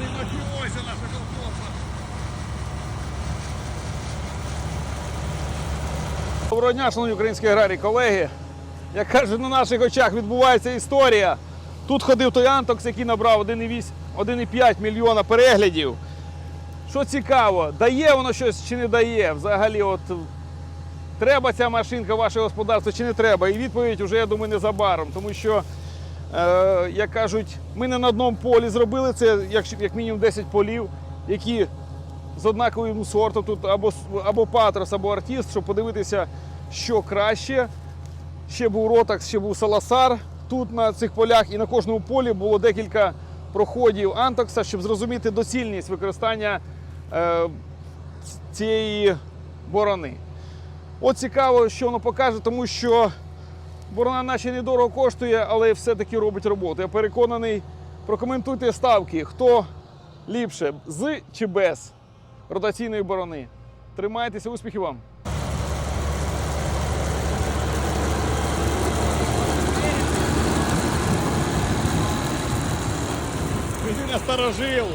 Ти. Доброго дня, шановні українські аграрі колеги. Як кажуть, на наших очах відбувається історія. Тут ходив той Антокс, який набрав 1,5 мільйона переглядів. Що цікаво, дає воно щось чи не дає. Взагалі, от треба ця машинка, ваше господарство чи не треба. І відповідь вже, я думаю, незабаром. Тому що як кажуть, ми не на одному полі зробили це, як, як мінімум 10 полів, які з однаковим сортом тут або, або Патрос, або Артіст, щоб подивитися, що краще. Ще був Ротакс, ще був Саласар тут на цих полях, і на кожному полі було декілька проходів Антокса, щоб зрозуміти доцільність використання е, цієї борони. От цікаво, що воно покаже, тому що борона наче недорого коштує, але все-таки робить роботу. Я переконаний, прокоментуйте ставки, хто ліпше з чи без ротаційної борони. Тримайтеся, успіхів вам! Насторожив.